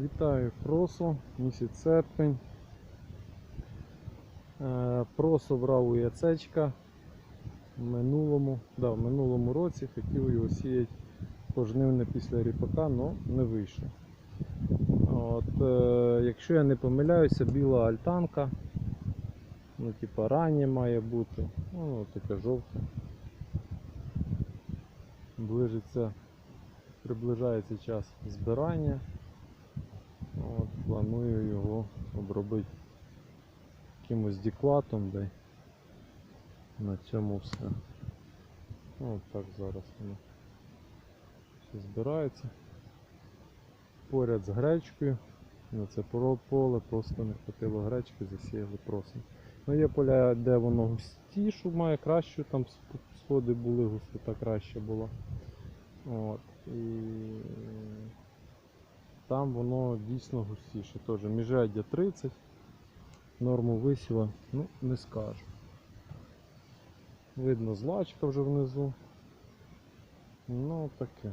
Вітаю просо, місяць серпень. Е, Просо брав у яцечка в минулому, да, в минулому році хотів його сіяти пожнивне після ріпака, але не вийшло. От, е, якщо я не помиляюся, біла альтанка. Ну, типа рання має бути. Ну, таке жовте. Ближиться, приближається час збирання. От, планую його обробити якимось діклатом, де на цьому все. Ну, от так зараз воно все збирається. Поряд з гречкою. На це поле просто не хватило гречки, засіяли просом. Ну є поля, де воно густішу має кращу, там сходи були, густота краща була. От. І там воно дійсно густіше. Теж міжряддя 30, норму висіла, ну не скажу. Видно злачка вже внизу. Ну таке.